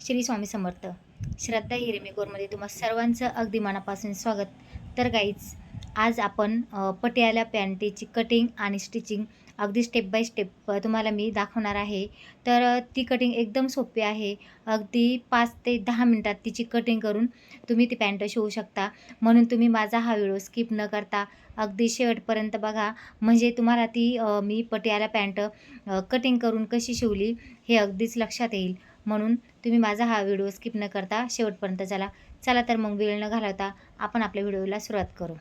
श्री स्वामी समर्थ. श्रद्धा हिरेमेकोरमध्ये तुम्हा सर्वांचं अगदी मनापासून स्वागत. तर काहीच आज आपण पटियाला पॅन्टीची कटिंग आणि स्टिचिंग अगदी स्टेप बाय स्टेप तुम्हाला मी दाखवणार आहे. तर ती कटिंग एकदम सोपी आहे. अगदी पाच ते दहा मिनटात तिची कटिंग करून तुम्ही ती पॅन्ट शिवू शकता. म्हणून तुम्ही माझा हा व्हिडिओ स्किप न करता अगदी शेवटपर्यंत बघा. म्हणजे तुम्हाला ती मी पटियाला पॅन्ट कटिंग करून कशी शिवली हे अगदीच लक्षात येईल. म्हणून तुम्ही माझा हा व्हिडिओ स्किप न करता शेवटपर्यंत चला. चला तर मग वेळ न घालवता आपण आपल्या व्हिडिओला सुरुवात करू.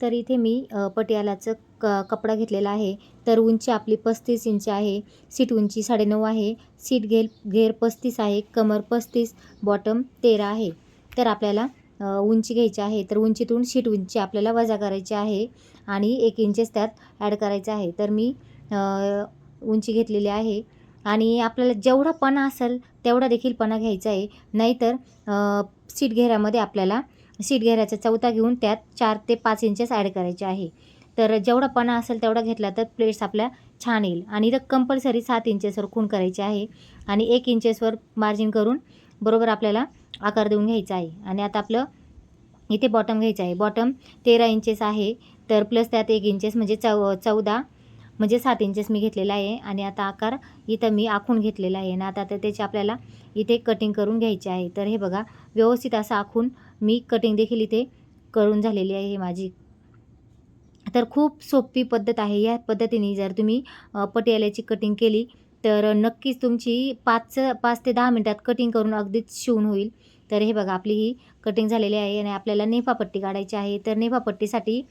तर इथे मी पटियालाचं क कपडा घेतलेला आहे. तर उंची आपली पस्तीस इंच आहे. सीट उंची साडेनऊ आहे. सीट घेर घेर पस्तीस आहे. कमर पस्तीस बॉटम तेरा आहे. तर आपल्याला उंची घ्यायची आहे. तर उंचीतून सीट उंची आपल्याला वजा करायची आहे आणि एक इंचेस त्यात ॲड करायचं आहे. तर मी उंची घेतलेली आहे. आणि आपल्याला जेवढा पणा असेल तेवढा देखील पणा घ्यायचा आहे. नाहीतर सीट घेऱ्यामध्ये आपल्याला सीट घेऱ्याचा चौथा घेऊन त्यात चार ते पाच इंचेस ॲड करायचे आहे. तर जेवढा पणा असेल तेवढा घेतला तर प्लेट्स आपल्या छान येईल. आणि इथं कंपल्सरी सात इंचेसवर खून करायची आहे. आणि एक इंचेसवर मार्जिन करून बरोबर आपल्याला आकार देऊन घ्यायचा आहे. आणि आता आपलं इथे बॉटम घ्यायचं आहे. बॉटम तेरा इंचेस आहे. तर प्लस त्यात एक इंचेस म्हणजे चौ चौदा म्हणजे सात इंचेस मी घेतलेला आहे आणि आता आकार इथं मी आखून घेतलेला आहे. आणि आता तर त्याची आपल्याला इथे कटिंग करून घ्यायची आहे. तर हे बघा व्यवस्थित असं आखून मी कटिंग देखील इथे करून झालेली आहे माझी. तर खूप सोपी पद्धत आहे. या पद्धतीने जर तुम्ही पटियाल्याची कटिंग केली तर नक्कीच तुमची पाच पाच ते दहा मिनटात कटिंग करून अगदीच शिवून होईल. तर हे बघा आपली ही कटिंग झालेली आहे आणि आपल्याला नेफापट्टी काढायची आहे. तर नेफापट्टीसाठी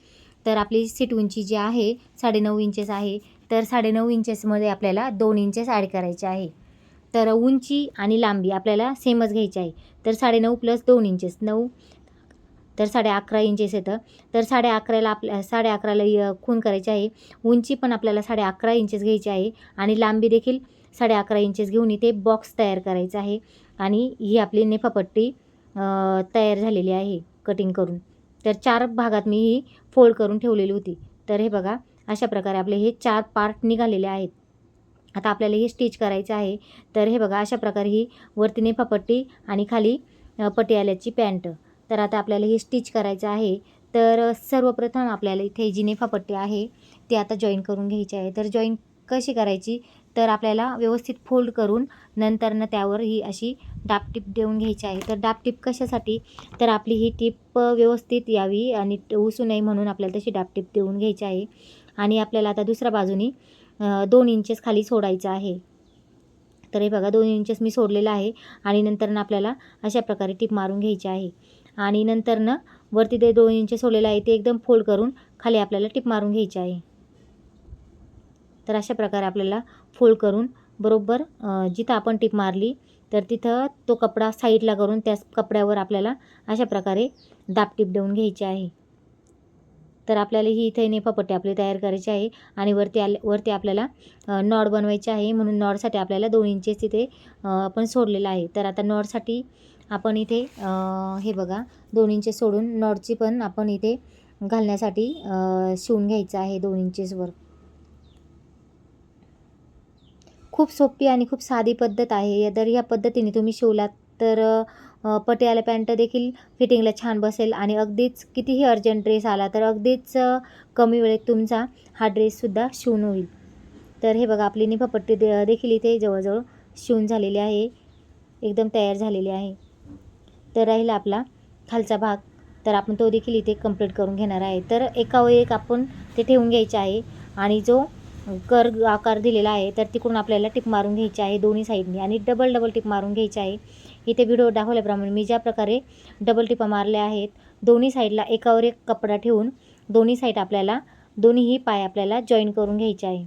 तर आपली सीट उंची जी आहे साडेनऊ इंचेस आहे. तर साडेनऊ इंचेसमध्ये आपल्याला दोन इंचेस ॲड करायचे आहे. तर उंची आणि लांबी आपल्याला सेमच घ्यायची आहे. तर साडेनऊ प्लस दोन इंचेस नऊ. तर साडे अकरा इंचेस येतं. तर साडे अकराला आपल्या साडे अकराला य- खून करायची आहे. उंची पण आपल्याला साडे अकरा इंचेस घ्यायची आहे. आणि लांबी देखील साडे अकरा इंचेस घेऊन इथे बॉक्स तयार करायचा आहे. आणि ही आपली नेफापट्टी तयार झालेली आहे कटिंग करून. तर चार भागात मी ही फोल्ड करून ठेवलेली होती. तर हे बघा अशा प्रकारे आपले हे चार पार्ट निघालेले आहेत. आता आपल्याला हे स्टिच करायचं आहे. तर हे बघा अशा प्रकारे ही वरती नेफापट्टी आणि खाली पटियाल्याची पॅन्ट तर आता आपल्याला हे स्टिच करायचं आहे. तर सर्वप्रथम आपल्याला इथे जी नेफापट्टी आहे ती आता जॉईन करून घ्यायची आहे. तर जॉईन कशी करायची? तर आपल्याला व्यवस्थित फोल्ड करून नंतरनं त्यावर ही अशी डापटीप देऊन घ्यायची आहे. तर डापटीप कशासाठी? तर आपली ही टीप व्यवस्थित यावी आणि उसू नये म्हणून आपल्याला तशी डापटीप देऊन घ्यायची आहे. आणि आपल्याला आता दुसऱ्या बाजूनी दोन इंचेस खाली सोडायचं आहे. तर हे बघा दोन इंचेस मी सोडलेलं आहे आणि नंतरनं आपल्याला अशा प्रकारे टीप मारून घ्यायची आहे. आणि नंतरनं वरती ते दोन इंचेस सोडलेलं आहे ते एकदम फोल्ड करून खाली आपल्याला टीप मारून घ्यायची आहे. तर अशा प्रकारे आपल्याला फोल्ड करून बरोबर जिथं आपण टीप मारली तर तिथं तो कपडा साईडला करून त्या कपड्यावर आपल्याला अशा प्रकारे दापटीप देऊन घ्यायची आहे. तर आपल्याला ही इथे नेफापट्टी आपली तयार करायची आहे आणि वरती आले वरती आपल्याला नॉड बनवायची आहे. म्हणून नॉडसाठी आपल्याला दोन इंचेस इथे आपण सोडलेलं आहे. तर आता नॉडसाठी आपण इथे हे बघा दोन इंचेस सोडून नॉडची पण आपण इथे घालण्यासाठी शिवून घ्यायचं आहे दोन इंचेसवर खूप सोपी आणि खूप साधी पद्धत आहे. जर ह्या पद्धतीने तुम्ही शिवलात तर पटियाला पॅन्ट देखील फिटिंगला छान बसेल आणि अगदीच कितीही अर्जंट ड्रेस आला तर अगदीच कमी वेळेत तुमचा हा ड्रेससुद्धा शिवून होईल. तर हे बघा आपली निफापट्टी दे देखील इथे जवळजवळ शिवून झालेली आहे. एकदम तयार झालेली आहे. तर राहील आपला खालचा भाग. तर आपण तो देखील इथे कंप्लीट करून घेणार आहे. तर एकावर एक आपण ते ठेवून घ्यायचे आहे आणि जो कर आकार दिलेला आहे तर तिकडून आपल्याला टिप मारून घ्यायची आहे दोन्ही साईडनी आणि डबल डबल टिप मारून घ्यायची आहे. इथे व्हिडिओ दाखवल्याप्रमाणे मी ज्या प्रकारे डबल टिपा मारल्या आहेत दोन्ही साईडला एकावर एक कपडा ठेवून दोन्ही साईड आपल्याला दोन्हीही पाय आपल्याला जॉईन करून घ्यायचे आहे.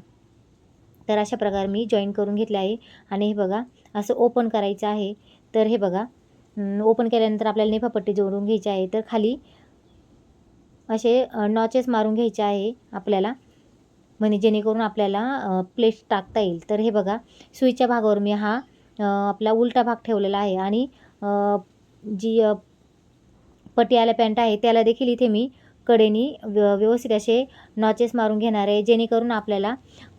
तर अशा प्रकारे मी जॉईन करून घेतले आहे आणि हे बघा असं ओपन करायचं आहे. तर हे बघा ओपन केल्यानंतर आपल्याला नेफापट्टी जोडून घ्यायची आहे. तर खाली असे नॉचेस मारून घ्यायचे आहे आपल्याला. म्हणजे जेणेकरून आपल्याला प्लेट टाकता येईल. तर हे बघा सुईच्या भागावर मी हा आपला उलटा भाग ठेवलेला आहे. आणि जी पटियाला पॅन्ट आहे त्याला देखील इथे मी कडेनी व्य व्यवस्थित असे नॉचेस मारून घेणार आहे. जेणेकरून आपल्याला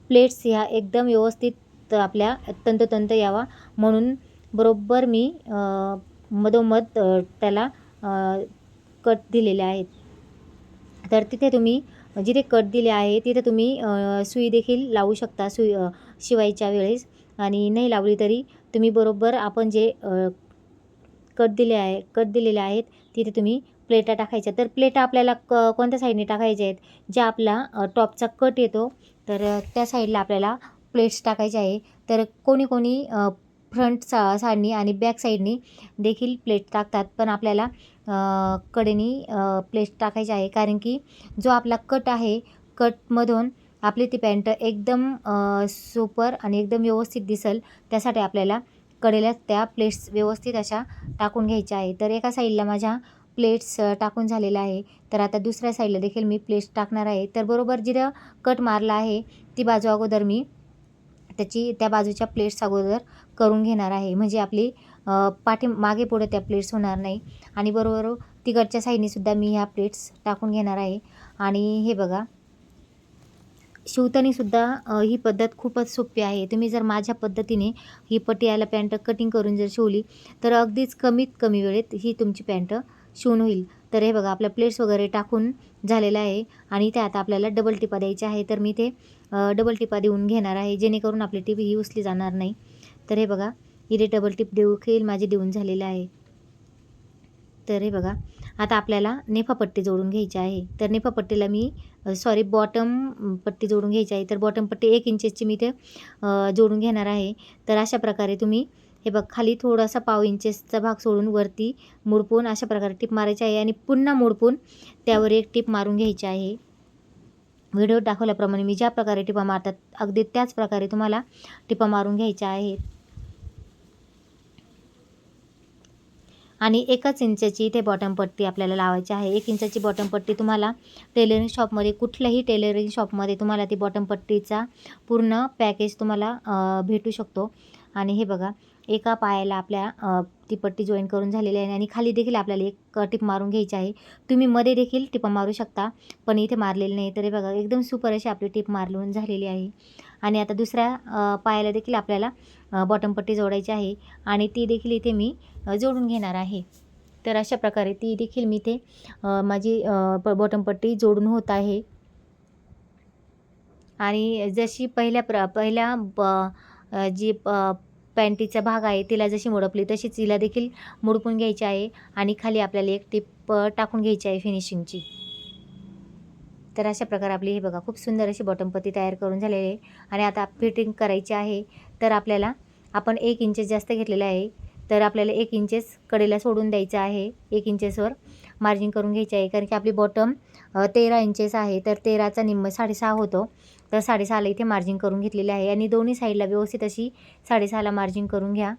प्लेट्स ह्या एकदम व्यवस्थित आपल्या तंतोतंत यावा म्हणून बरोबर मी मधोमध त्याला कट दिलेले आहेत. तर तिथे तुम्ही म्हणजे जिथे कट दिले आहे तिथे तुम्ही सुई देखील लावू शकता सुई शिवायच्या वेळेस. आणि नाही लावली तरी तुम्ही बरोबर आपण जे कट दिले आहे कट दिलेले आहेत तिथे तुम्ही प्लेटा टाकायच्या. तर प्लेटा आपल्याला क कोणत्या साईडने टाकायच्या आहेत? ज्या आपला टॉपचा कट येतो तर त्या साईडला आपल्याला प्लेट्स टाकायचे आहे. तर कोणी कोणी फ्रंट सा साईडनी आणि बॅक साईडनी देखील प्लेट टाकतात. पण आपल्याला कडेनी प्लेट प्लेट्स टाकायचे आहे. कारण की जो आपला कट आहे कटमधून आपली ती पॅन्ट एकदम सुपर आणि एकदम व्यवस्थित दिसेल त्यासाठी आपल्याला कडेला त्या प्लेट्स व्यवस्थित अशा टाकून घ्यायच्या आहे. तर एका साईडला माझ्या प्लेट्स टाकून झालेल्या आहे. तर आता दुसऱ्या साईडला देखील मी प्लेट्स टाकणार आहे. तर बरोबर जिथं कट मारला आहे ती बाजू अगोदर मी त्याची त्या बाजूच्या प्लेट्स अगोदर करून घेणार आहे. म्हणजे आपली पाठी मागे पुढे त्या प्लेट्स होणार नाही. आणि बरोबर तिकडच्या साईडनेसुद्धा मी ह्या प्लेट्स टाकून घेणार आहे. आणि हे बघा शिवतानीसुद्धा ही पद्धत खूपच सोपी आहे. तुम्ही जर माझ्या पद्धतीने ही पटियाला पॅन्ट कटिंग करून जर शिवली तर अगदीच कमीत कमी वेळेत ही तुमची पॅन्ट शिवून होईल. तर हे बघा आपल्या प्लेट्स वगैरे टाकून झालेलं आहे. आणि त्या आता आपल्याला डबल टिपा द्यायच्या आहे तर मी ते डबल टिपा देऊन घेणार आहे. जेणेकरून आपली टीप ही उचली जाणार नाही. तर हे बघा इथे डबल टिप देखील माझी देऊन झालेलं आहे. तर हे बघा आता आपल्याला नेफापट्टी जोडून घ्यायची आहे. तर नेफापट्टीला मी सॉरी बॉटम पट्टी जोडून घ्यायची आहे. तर बॉटम पट्टी एक इंचेसची मी इथे जोडून घेणार आहे. तर अशा प्रकारे तुम्ही हे बघ खाली थोडासा पाव इंचेसचा भाग सोडून वरती मुडपून अशा प्रकारे टिप मारायची आहे. आणि पुन्हा मुडपून त्यावर एक टिप मारून घ्यायची आहे. व्हिडिओ दाखवल्याप्रमाणे मी ज्या प्रकारे टिपा मारतात अगदी त्याच प्रकारे तुम्हाला टिपा मारून घ्यायच्या आहेत. आणि एकच इंचाची इथे बॉटम पट्टी आपल्याला लावायची आहे. एक इंचाची बॉटम पट्टी तुम्हाला टेलरिंग शॉपमध्ये कुठल्याही टेलरिंग शॉपमध्ये तुम्हाला ती बॉटम पट्टीचा पूर्ण पॅकेज तुम्हाला भेटू शकतो. आणि हे बघा एका पायाला आपल्या ती पट्टी जॉईन करून झालेली आहे आणि खाली देखील आपल्याला एक टिप मारून घ्यायची आहे. तुम्ही मध्ये देखील टिपा मारू शकता पण इथे मारलेली नाही. तरी बघा एकदम सुपर अशी आपली टिप मारलून झालेली आहे. आणि आता दुसऱ्या पायाला देखील आपल्याला बॉटम पट्टी जोडायची आहे आणि ती देखील इथे मी जोडून घेणार आहे. तर अशा प्रकारे ती देखील मी ते माझी बॉटम पट्टी जोडून होत आहे. आणि जशी पहिल्या प्र पहिल्या ब जी प पॅन्टीचा भाग आहे तिला जशी मोडपली तशीच तिला देखील मोडपून घ्यायची आहे आणि खाली आपल्याला एक टिप टाकून घ्यायची आहे फिनिशिंगची तर अशा प्रकारे आपली हे बघा खूप सुंदर अशी बॉटम तयार करून झालेली आहे. आणि आता फिटिंग करायची आहे तर आपल्याला आपण एक इंचेस जास्त घेतलेलं आहे. तर आपल्याला एक इंचेस कडेला सोडून द्यायचं आहे. एक इंचेसवर मार्जिन करून घ्यायची आहे. कारण की आपली बॉटम तेरा इंचेस आहे. तर तेराचा निम्म साडेसहा होतो. तर साडेसहाला इथे मार्जिन करून घेतलेले आहे. आणि दोन्ही साईडला व्यवस्थित अशी साडेसहाला मार्जिन करून घ्या.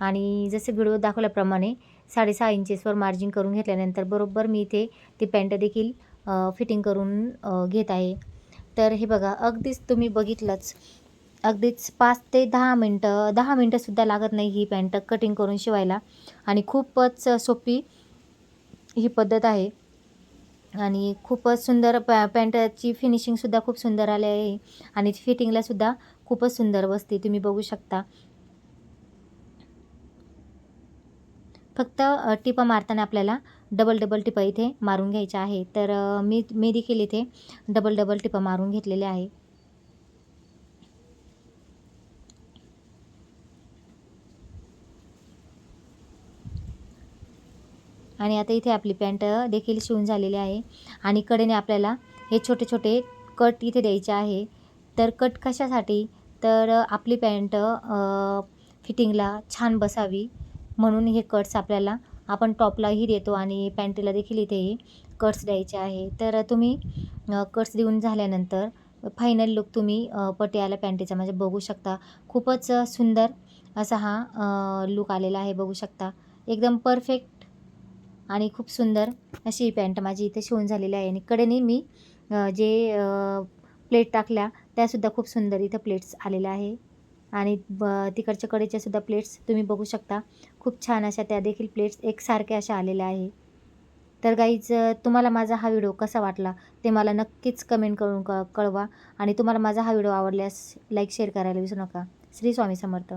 आणि जसं व्हिडिओ दाखवल्याप्रमाणे साडेसहा इंचेसवर मार्जिन करून घेतल्यानंतर बरोबर मी इथे ती पॅन्ट देखील फिटिंग करून घेत आहे. तर हे बघा अगदीच तुम्ही बघितलंच. अगदीच पाच ते दहा मिनटं दहा मिनटंसुद्धा लागत नाही ही पॅन्ट कटिंग करून शिवायला. आणि खूपच सोपी ही पद्धत आहे. आणि खूपच सुंदर पॅ पॅन्टची फिनिशिंगसुद्धा खूप सुंदर आली आहे. आणि फिटिंगलासुद्धा खूपच सुंदर बसते तुम्ही बघू शकता. फक्त टिपा मारताना आपल्याला डबल डबल टिपा इथे मारून घ्यायच्या आहे तर मी मी देखील इथे डबल डबल टिपा मारून घेतलेले आहे. आणि आता इथे आपली पॅन्ट देखील शिवून झालेली आहे. आणि कडेने आपल्याला हे छोटे छोटे कट इथे द्यायचे आहे. तर कट कशासाठी? तर आपली पॅन्ट फिटिंगला छान बसावी म्हणून हे कट्स आपल्याला आपण टॉपलाही देतो आणि पॅन्टीला देखील इथे कट्स द्यायचे आहे. तर तुम्ही कट्स देऊन झाल्यानंतर फायनल लुक तुम्ही पटियाला पॅन्टीचा म्हणजे बघू शकता. खूपच सुंदर असा हा लुक आलेला आहे बघू शकता. एकदम परफेक्ट आणि खूप सुंदर अशी ही पॅन्ट माझी इथे शिवून झालेली आहे. आणि कडेने मी जे प्लेट टाकल्या त्यासुद्धा खूप सुंदर इथं प्लेट्स आलेल्या आहे. आणि ब तिकडच्या कडेच्या सुद्धा प्लेट्स तुम्ही बघू शकता. खूप छान अशा त्या देखील प्लेट्स एकसारख्या अशा आलेल्या आहे. तर गाईज तुम्हाला माझा हा व्हिडिओ कसा वाटला ते मला नक्कीच कमेंट करून क कळवा. आणि तुम्हाला माझा हा व्हिडिओ आवडल्यास लाईक शेअर करायला विसरू नका. श्री स्वामी समर्थ.